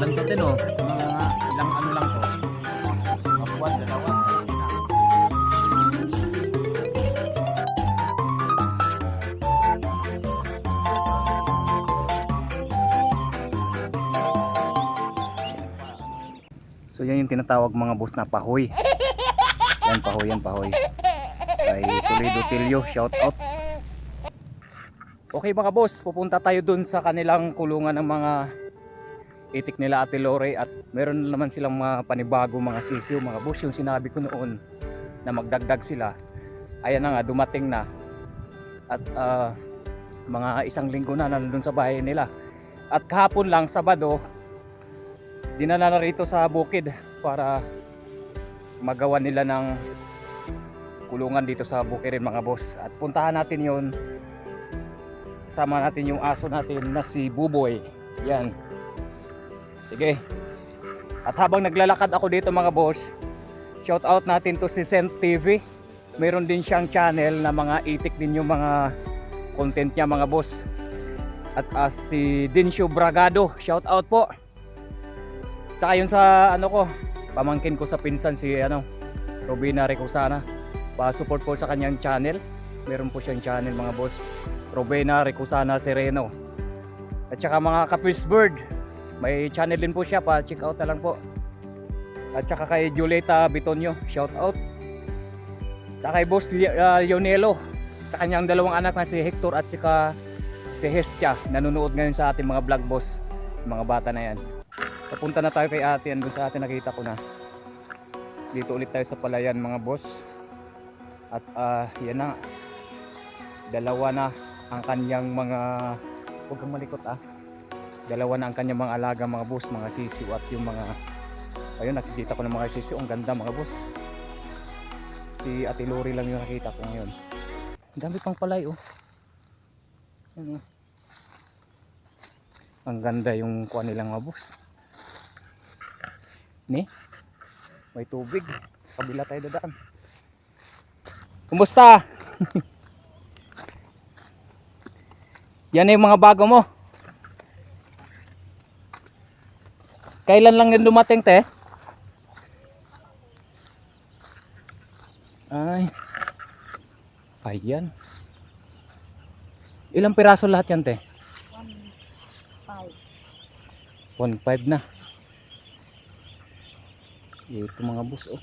lang to din oh. Mga ilang ano lang to. Mga buwan, dalawa. So yan yung tinatawag mga boss na pahoy. Yan pahoy, yan pahoy. Kay Toledo Tilio, shout out. Okay mga boss, pupunta tayo dun sa kanilang kulungan ng mga itik nila Ate Lore at meron naman silang mga panibago mga sisiyo mga boss. Yung sinabi ko noon na magdagdag sila ayan na nga dumating na. At ah, mga isang linggo na nandun sa bahay nila. At kahapon lang Sabado dinala na rito sa bukid para magawa nila ng kulungan dito sa Bukirin mga boss. At puntahan natin yon sama natin yung aso natin na si Buboy. Yan sige. At habang naglalakad ako dito mga boss shout out natin to si Sent TV meron din siyang channel na mga itik din yung mga content niya mga boss. At ah, si Dinsyo Bragado shout out po. Tsaka yun sa ano ko pamangkin ko sa pinsan si ano Robina Recusana. Pa-support po sa kanyang channel. Meron po siyang channel mga boss. Robena Recusana Sereno. At saka mga Kapis Bird may channel din po siya pa check out na lang po. At saka kay Julieta Bitonio shout out. Saka kay Boss ah, Lionelo sa kanyang dalawang anak na si Hector at saka si Hestia nanonood ngayon sa ating mga vlog boss. Mga bata na yan. Papunta na tayo kay ate yan doon sa atin nakita ko na. Dito ulit tayo sa palayan mga boss. At ah, yan na. Dalawa na ang kanyang mga huwag kang malikot ah dalawa na ang kanyang mga alaga mga boss mga sisiw at yung mga ayun nakikita ko ng mga sisiw. Ang ganda mga boss. Si ate Lori lang yung nakita ko ngayon. Ang dami pang palay oh. Ayun, oh. ang ganda yung kuha nilang mga boss. Ni? May tubig. Sa kabila tayo dadaan. Kumusta? Yan yung mga bago mo. Kailan lang yun dumating, te? Ay. Ayan. Ilang piraso lahat yan, te? 1.5 na. Ito mga bus, oh.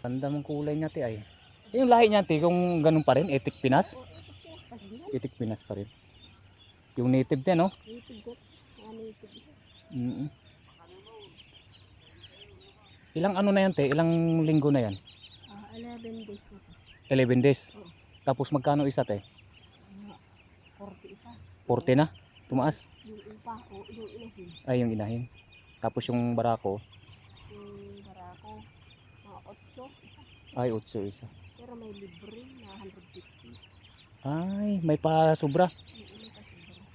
Ganda mong kulay niya, te, ay. Yung lahi niya, te, kung ganun pa rin, etik Pinas? Itik Pinas pa rin. Yung native din, no? Mm Ilang ano na yan, te? Ilang linggo na yan? 11 days na po. 11 days. Oo. Tapos magkano isa, te? Mga 40 isa. 40 na? Tumaas? Yung iba, o yung inahin. Ay, yung inahin. Tapos yung barako, Yung barako, mga 8 isa. ay 8 isa. Pero may libre na 150. Ay, may pa sobra. Una kasi sobra.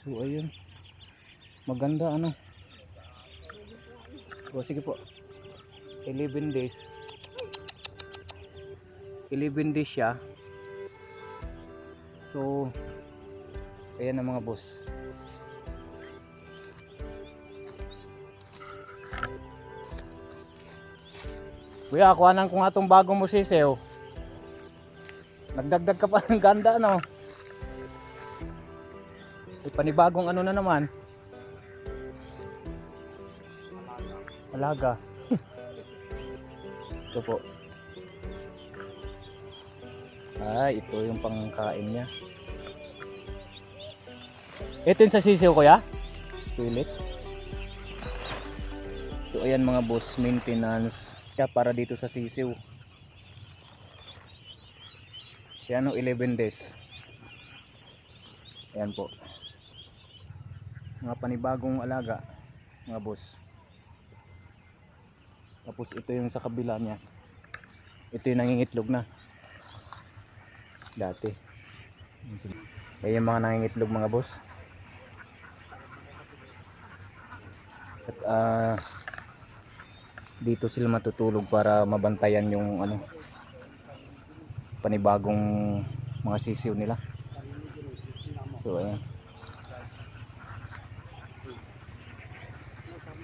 So, ayun. Maganda, ano? O, sige po. 11 days. 11 days siya. So, ayan na mga boss. Kuya, kuhanan ko nga itong bagong mo sisew. Nagdagdag ka pa ng ganda, no? May panibagong ano na naman. Alaga. ito po. Ay, ito yung pangkain niya. Ito yung sa sisiw kuya? Pellets. So ayan mga boss, maintenance siya para dito sa sisiw. Siya no 11 days. Ayan po. Mga panibagong alaga, mga boss. Tapos ito yung sa kabila niya. Ito yung nangingitlog na. Dati. Kaya yung mga nangingitlog mga boss. At ah dito sila matutulog para mabantayan yung ano panibagong mga sisiw nila. So ayan.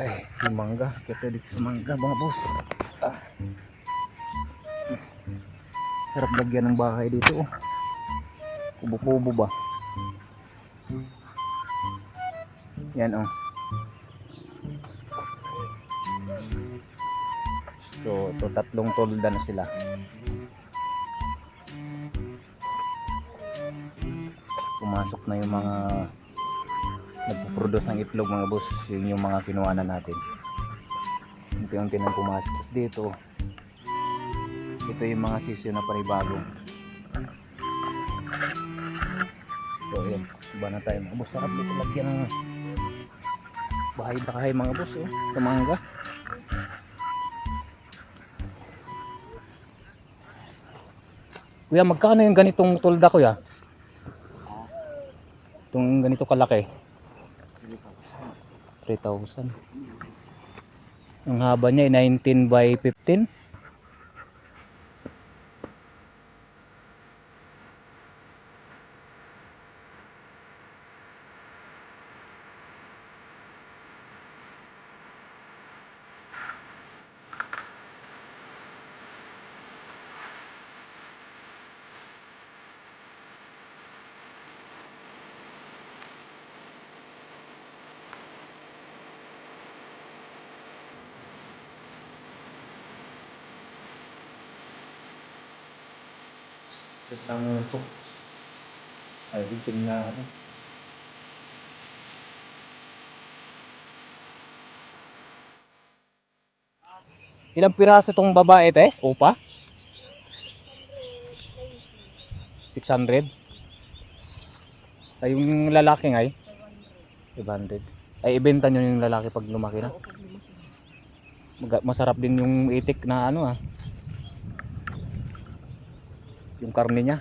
Ay, mangga. Kita dito sa mangga mga boss. Ah. Sarap lagyan ng bahay dito. oh. Kubo-kubo ba? Yan oh. So, ito tatlong tolda na sila. Pumasok na yung mga nagpo-produce ng itlog mga boss. Yun yung mga kinuha na natin. Unti-unti nang pumasok dito. Ito yung mga sisyo na panibago. So, yun. Iba na tayo mga boss. Sarap dito lagyan ng bahay na kahay mga boss. Oh. Sa mangga. Kuya, magkano yung ganitong tulda kuya? Itong ganito kalaki. 3,000. Ang haba niya ay 19 by 15. Ang ito. Ay, bitin na ano. Ilang piraso itong babae, te? Upa? 600? Ay, yung lalaki nga eh? 500. Ay, ibenta nyo yung lalaki pag lumaki na? Masarap din yung itik na ano ah. Yung karne niya.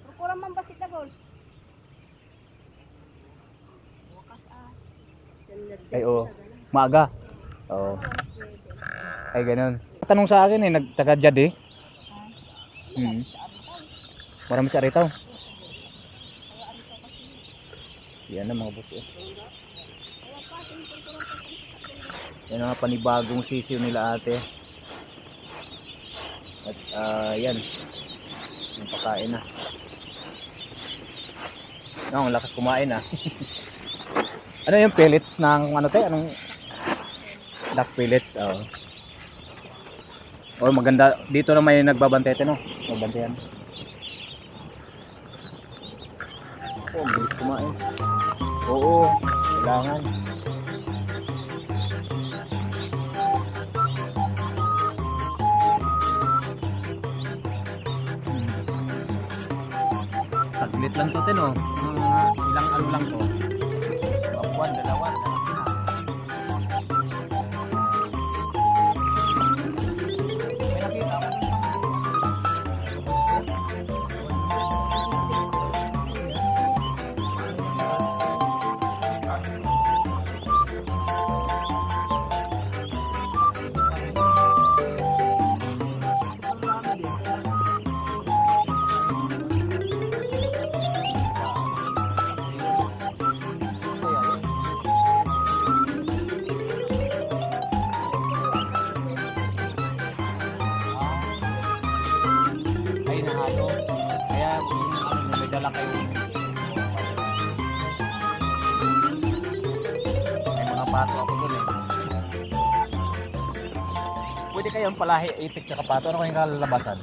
Pero kurang man basit na gol. Ah. Ay, oo. Maaga. Oo. Ay, ganun. Tanong sa akin eh, nagtaga Jad eh. Hmm. Marami sa aritaw. Yan na mga boss. eh. Yan ang panibagong sisiw nila ate. At ah, yan. Pakain na. No, ang lakas kumain ah. ano yung pellets ng ano te? Anong duck pellets? Oo. Oh, maganda. Dito na may nagbabantay te no. Magbantayan. Oh, bilis kumain. Oo, kailangan. Saglit lang to, te, no? Mga ilang ano lang to. Pwede kayong palahi itik sa pato. Ano kayong kalalabasan?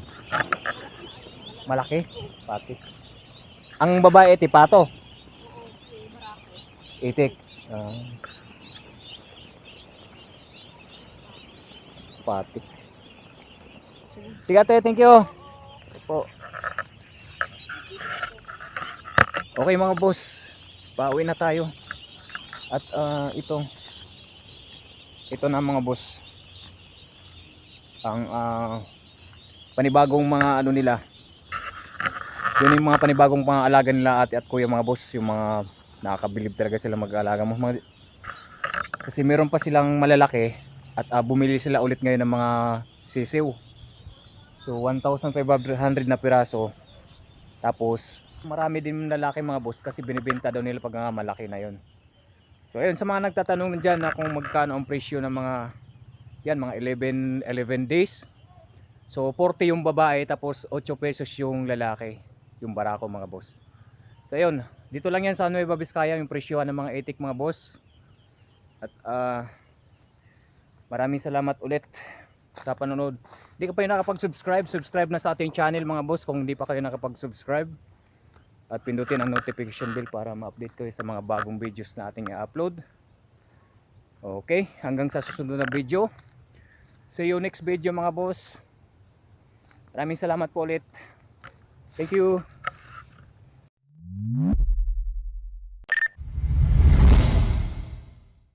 Malaki? Pati. Ang babae iti pato. Itik. Ah. pati. Sige ate, thank you. Po. Okay mga boss, pauwi na tayo. At ah, ito, ito na mga boss. Ang ah, panibagong mga ano nila. Yun yung mga panibagong pangalaga nila ate at kuya mga boss. Yung mga nakakabilib talaga sila mag-alaga. Mga, mga- kasi meron pa silang malalaki at ah, bumili sila ulit ngayon ng mga sisiw. So 1,500 na piraso. Tapos marami din lalaki mga boss kasi binibenta daw nila pag nga malaki na yon. So ayun sa mga nagtatanong dyan na kung magkano ang presyo ng mga yan mga 11 11 days. So 40 yung babae tapos 8 pesos yung lalaki, yung barako mga boss. So ayun, dito lang yan sa Nueva Vizcaya yung presyo ng mga etik mga boss. At ah maraming salamat ulit sa panonood. Hindi ka pa yung nakapag-subscribe, subscribe na sa ating channel mga boss kung hindi pa kayo nakapag-subscribe. At pindutin ang notification bell para ma-update kayo sa mga bagong videos na ating i-upload. Okay, hanggang sa susunod na video. See you next video mga boss. Maraming salamat po ulit. Thank you.